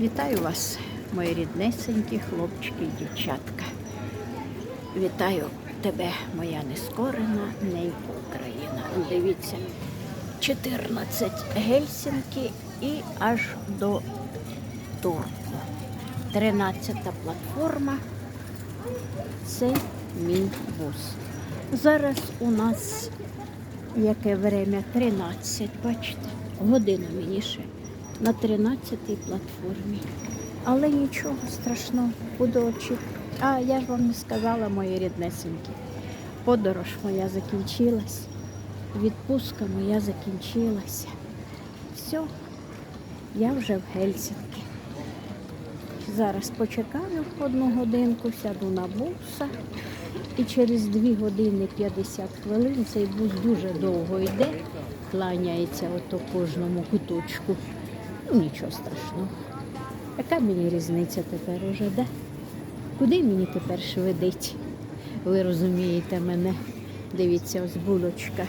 Вітаю вас, мої ріднесенькі хлопчики і дівчатка. Вітаю тебе, моя нескорена ненька Україна. Дивіться, 14 Гельсінки і аж до Турку. 13 платформа. Це мій бус. Зараз у нас яке время? 13, бачите? Година мені ще на 13-й платформі. Але нічого страшного, буду очікувати. А я ж вам не сказала, мої ріднесенькі. Подорож моя закінчилась, відпустка моя закінчилася. Все, я вже в Гельсінки. Зараз почекаю одну годинку, сяду на буса. І через 2 години 50 хвилин цей бус дуже довго йде, кланяється ото кожному куточку. Ну, нічого страшного. Яка мені різниця тепер уже, да? Куди мені тепер швидить? Ви розумієте мене. Дивіться, ось булочка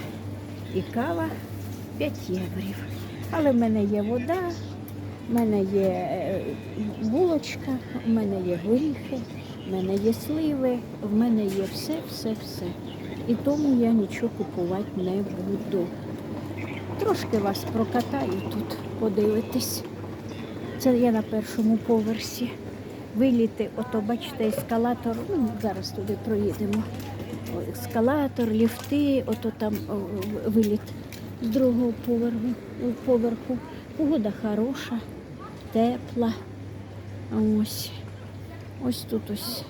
і кава 5 єврів. Але в мене є вода, в мене є е, булочка, в мене є горіхи, в мене є сливи, в мене є все, все, все. І тому я нічого купувати не буду. Трошки вас прокатаю тут, подивитись. Це я на першому поверсі. Виліти, ото бачите, ескалатор, ну зараз туди проїдемо. Ескалатор, ліфти, ото там виліт з другого поверху. поверху. Погода хороша, тепла. Ось. Ось тут ось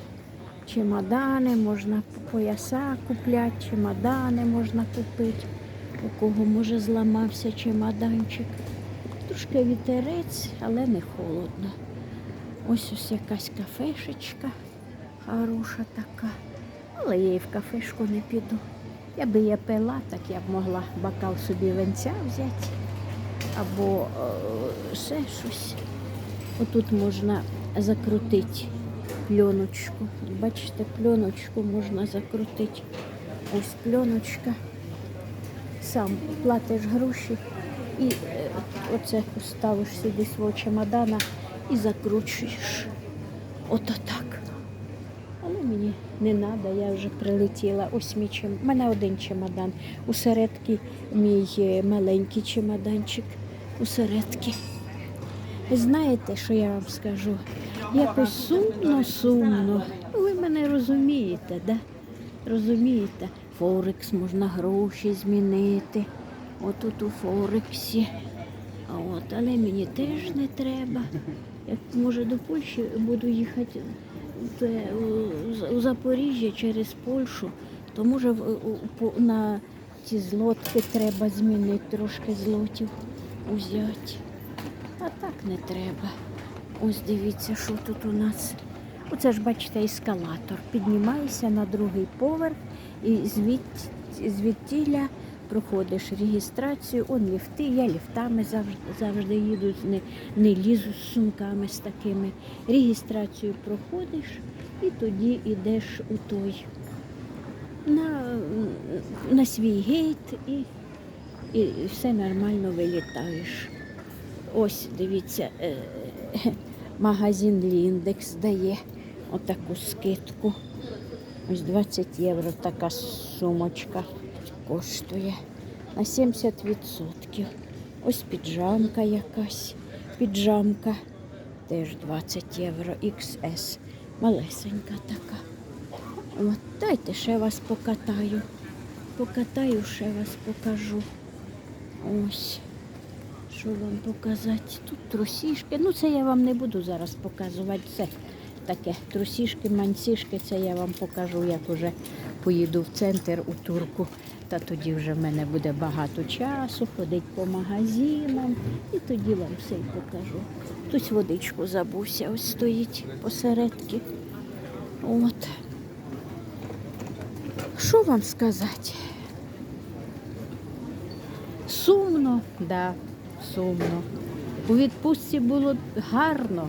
чемодани, можна пояса купляти, чемодани можна купити. У кого може зламався чемоданчик. Трошки вітерець, але не холодно. Ось ось якась кафешечка хороша така. Але я і в кафешку не піду. Я би я пила, так я б могла бокал собі венця взяти або е, ще щось. Отут можна закрутити пленочку. Бачите, пленочку можна закрутити. Ось пленочка. Сам платиш гроші і е, оце ставиш сюди свого чемодана і закручуєш. Ото так. Але мені не треба, я вже прилетіла. Ось мій чем... У мене один чемодан. Усередки мій е, маленький чемоданчик. Усередки. Знаєте, що я вам скажу? Якось сумно, сумно. Ви мене розумієте, да? Розумієте? Форекс можна гроші змінити. Отут у Форексі. А от, але мені теж не треба. Як може до Польщі буду їхати це, у, Запоріжжя через Польщу, то може на ці злотки треба змінити трошки злотів узяти. А так не треба. Ось дивіться, що тут у нас. Оце ж бачите, ескалатор. Піднімаєшся на другий поверх і звід, звідтіля проходиш реєстрацію, он ліфти, я ліфтами завжди, завжди їду, не, не лізу з сумками з такими. Реєстрацію проходиш і тоді йдеш у той на, на свій гейт і, і все нормально вилітаєш. Ось дивіться, е, магазин Ліндекс дає отаку скидку. Ось 20 євро така сумочка коштує на 70%. Ось піджамка якась. Піджамка теж 20 євро XS. Малесенька така. От, дайте ще вас покатаю. Покатаю, ще вас покажу. Ось. Що вам показати? Тут трусішки. Ну, це я вам не буду зараз показувати. Це таке трусішки, мансішки, це я вам покажу, як уже поїду в центр у турку. Та тоді вже в мене буде багато часу, ходити по магазинам і тоді вам все й покажу. Хтось водичку забувся, ось стоїть посередки. От. Що вам сказати? Сумно, да, сумно. У відпустці було гарно,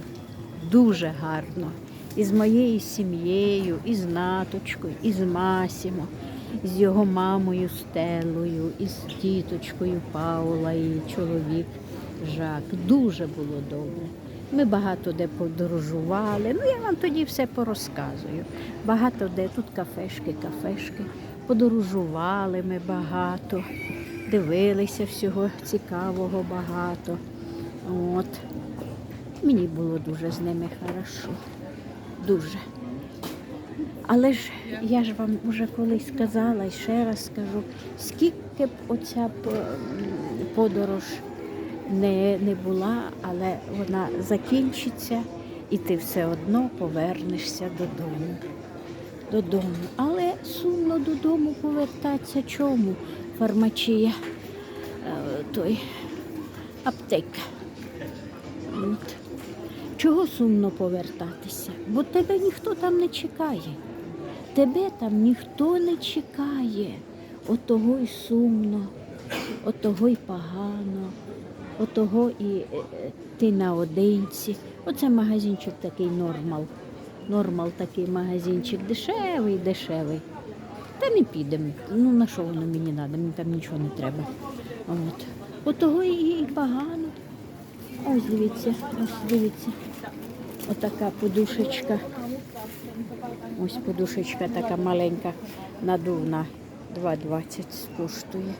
дуже гарно. І з моєю сім'єю, і з наточкою, і з Масімо, з його мамою Стелою, і з тіточкою Паула, і чоловік Жак. Дуже було добре. Ми багато де подорожували. Ну, я вам тоді все порозказую. Багато де тут кафешки, кафешки. Подорожували ми багато, дивилися всього цікавого багато. От. Мені було дуже з ними хорошо. Дуже. Але ж я ж вам вже колись сказала і ще раз скажу, скільки б оця подорож не, не була, але вона закінчиться і ти все одно повернешся додому. Додому. Але сумно додому повертатися чому? Фармачія, е, той аптека. От. Чого сумно повертатися? Бо тебе ніхто там не чекає. Тебе там ніхто не чекає. От й сумно, от й погано, от і е, е, ти наодинці. Оце магазинчик такий нормал. Нормал такий магазинчик, дешевий, дешевий. Та не підемо. Ну на що воно мені треба? Мені там нічого не треба. От. От і, і погано. Ось дивіться, ось дивіться. Отака подушечка. Ось подушечка така маленька, надувна, 2,20 коштує.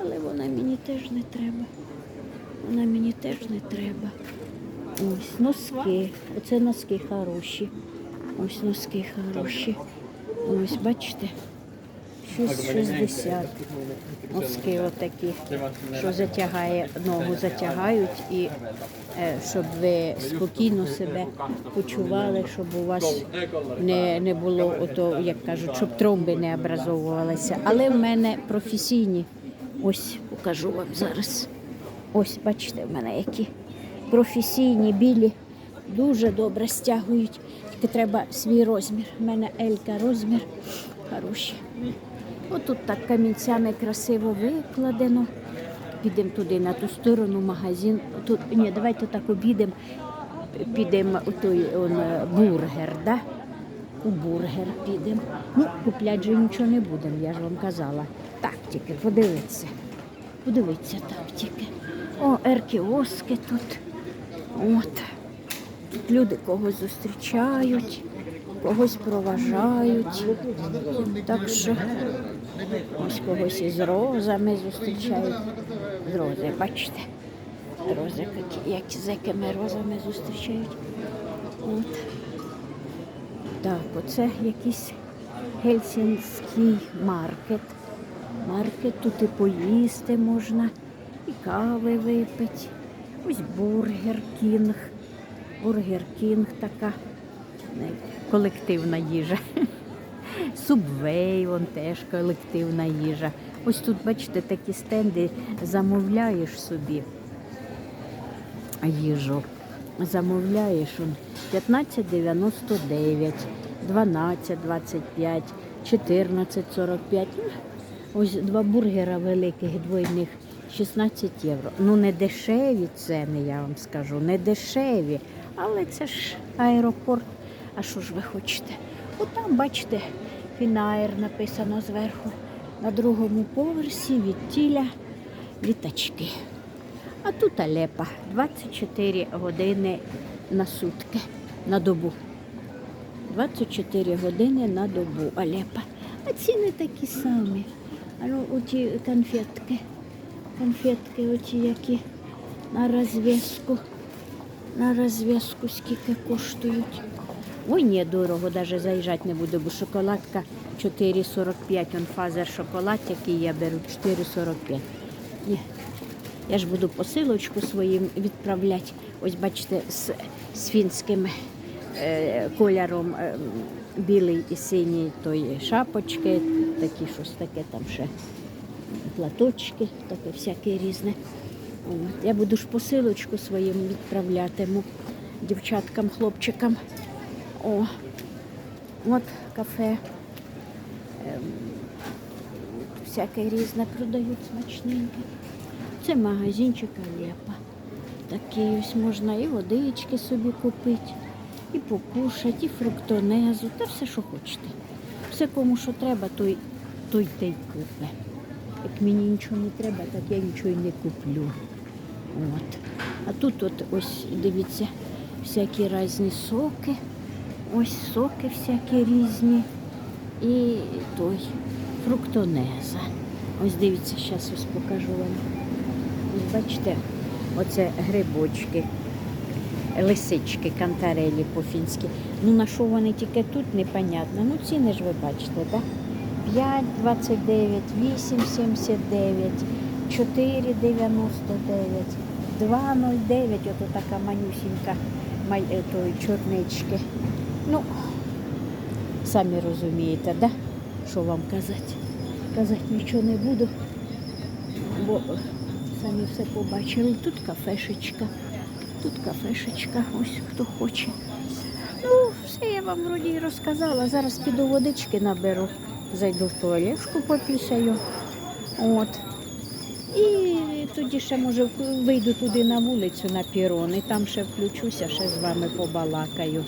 Але вона мені теж не треба. Вона мені теж не треба. Ось носки. Оце носки хороші. Ось носки хороші. Ось, бачите? 6,60. Носки отакі, що затягає, ногу затягають і е, щоб ви спокійно себе почували, щоб у вас не, не було ото, як кажуть, щоб тромби не образовувалися. Але в мене професійні. Ось покажу вам зараз. Ось, бачите, в мене які професійні білі, дуже добре стягують. Тільки треба свій розмір. У мене Елька розмір хороший. Отут так камінцями красиво викладено. Підемо туди на ту сторону, магазин. Тут ні, давайте так обійдемо. Підемо у той он, бургер, да? У бургер підемо. Ну, купляти же нічого не будемо, я ж вам казала. Так тільки подивитися. Подивіться так тільки. О, еркіоски тут. От. Тут люди когось зустрічають, когось проважають. Так що ось когось із розами зустрічають. Рози, бачите? Рози, як з якими розами зустрічають. От. Так, оце якийсь гельсінський маркет. Маркет тут і поїсти можна, і кави випити. Ось бургер кінг. Бургер кінг така колективна їжа. Субвей, вон теж колективна їжа. Ось тут, бачите, такі стенди замовляєш собі їжу. Замовляєш 15,99, 12,25, 14,45. Ну, Ось два бургера великих двойних 16 євро. Ну не дешеві ціни, я вам скажу, не дешеві. Але це ж аеропорт. А що ж ви хочете? От там, бачите, Фінаєр написано зверху. На другому поверсі від тіля літачки. А тут Алепа 24 години на сутки, на добу. 24 години на добу Алепа. А ціни такі самі. А ну, оті конфетки. Конфетки оті які на розв'язку. На розв'язку скільки коштують. Ой, ні, дорого, навіть заїжджати не буду, бо шоколадка 4,45. Он фазер шоколад, який я беру, 4,45. Я ж буду посилочку своїм відправляти. Ось бачите, з, з фінським е, кольором е, білий і синій той шапочки, такі щось таке там ще платочки, таке всяке різне. От. Я буду ж посилочку своїм відправлятиму дівчаткам, хлопчикам. О, от кафе. Ем, всяке різне продають смачненьке. Це магазинчик Алепа. Такий ось можна і водички собі купити, і покушати, і фруктонезу, та все, що хочете. Все кому що треба, той, той те й купе. Як мені нічого не треба, так я нічого й не куплю. От. А тут от ось дивіться, всякі різні соки. Ось соки всякі різні. І той фруктонеза. Ось дивіться, зараз ось покажу вам. Ось бачите, оце грибочки, лисички, кантарелі по-фінськи. Ну на що вони тільки тут, непонятно. Ну ціни ж ви бачите, так? 5,29, 8,79, 4,99, 2,09, ото така манюсінька е, чорнички. Ну, самі розумієте, да? що вам казати. Казати нічого не буду, бо самі все побачили. Тут кафешечка, тут кафешечка, ось хто хоче. Ну, все я вам вроді розказала. Зараз піду водички наберу, зайду в туалетку попісяю. От. І тоді ще, може, вийду туди на вулицю на пірон, і там ще включуся, ще з вами побалакаю.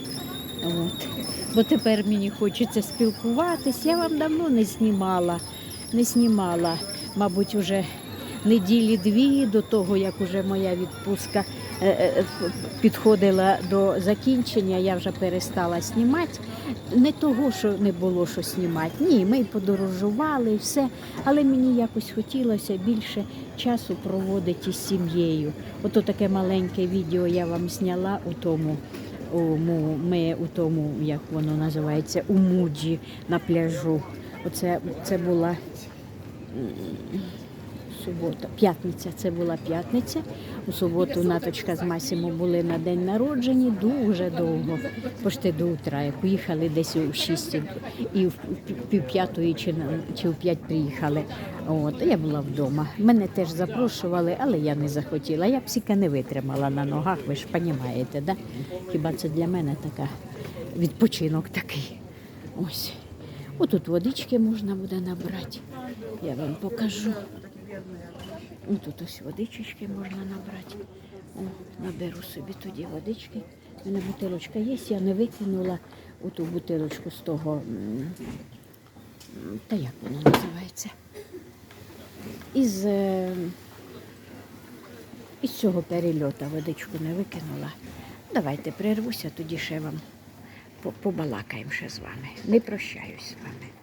От. Бо тепер мені хочеться спілкуватись. Я вам давно не знімала, не знімала, мабуть, уже неділі дві до того, як уже моя відпустка е, е, підходила до закінчення, я вже перестала знімати. Не того, що не було що знімати. Ні, ми подорожували і все, але мені якось хотілося більше часу проводити з сім'єю. Ото таке маленьке відео я вам зняла у тому. Ми у тому, як воно називається, у Муджі на пляжу. Оце це була субота, п'ятниця. Це була п'ятниця. У суботу наточка з Масімо були на день народження дуже довго, почти до утра. І Поїхали десь у 6 і в пів п'ятої чи, чи в п'ять приїхали. От, я була вдома. Мене теж запрошували, але я не захотіла. Я псіка не витримала на ногах, ви ж розумієте, да? Хіба це для мене така відпочинок такий. Ось. Отут водички можна буде набрати. Я вам покажу. Ну, тут ось водички можна набрати. О, наберу собі тоді водички. У мене бутилочка є, я не викинула оту бутилочку з того. Та як воно називається? Із, е, із цього перельоту водичку не викинула. Давайте прервуся, тоді ще вам побалакаємо ще з вами. Не прощаюсь з вами.